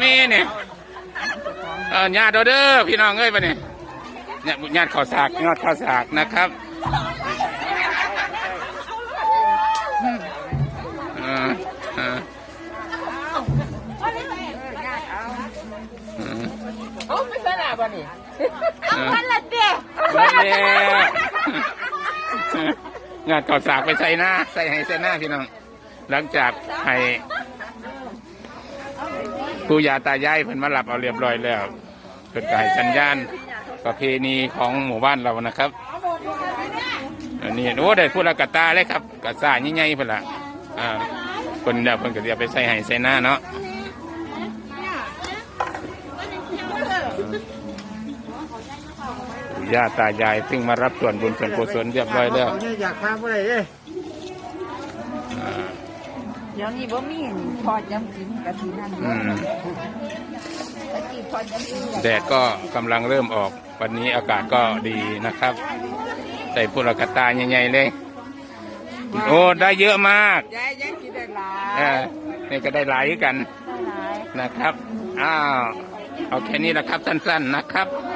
มีเนี่ยเออญาติเด้อพี่น้องเอ้ยปะเนี่ยเนี่ยญาติข้าวสากญาติข้าวสากนะครับเออเออเอเขาไม่สนาบ่นี่เออมันละเด้นั่นแหละงานก่อสากไปใส่หน้า ใส่ให้ใส่หน้าพี่น้อง หลังจากให้ ผู้ยาตายายเพิ่นมาหลับเอาเรียบร้อยแล้วเพิ่นก็ให้สัญญาณประเพณีของหมู่บ้านเรานะครับอันนี้โอ้ได้พูดละกะตาเลยครับกะซ่าใหญ่ๆเพิ่นละอ่าเพิ่นเดี๋ยวเพิ่นก็จะไปใส่ให้ใส่หน้าเนาะปู่ย่าตายายซึ่งมารับส่วนบุญส่วนกุศลเรียบร้อยแล้วอยากพาไปเลยเด้ เดี๋ยวนี้บ่มีพอจำกินกะทินั่นอืมตะกี้พอจำกินแดดก็กำลังเริ่มออก วันนี้อากาศก็ดีนะครับ ใส่พุรกตาใหญ่ๆเลย โอ้ได้เยอะมากยายยังกินได้หลาเออนี่ก็ได้หลายกันได้หลาย นะครับ อ้าว เอาแค่นี้แหละครับสั้นๆนะครับไ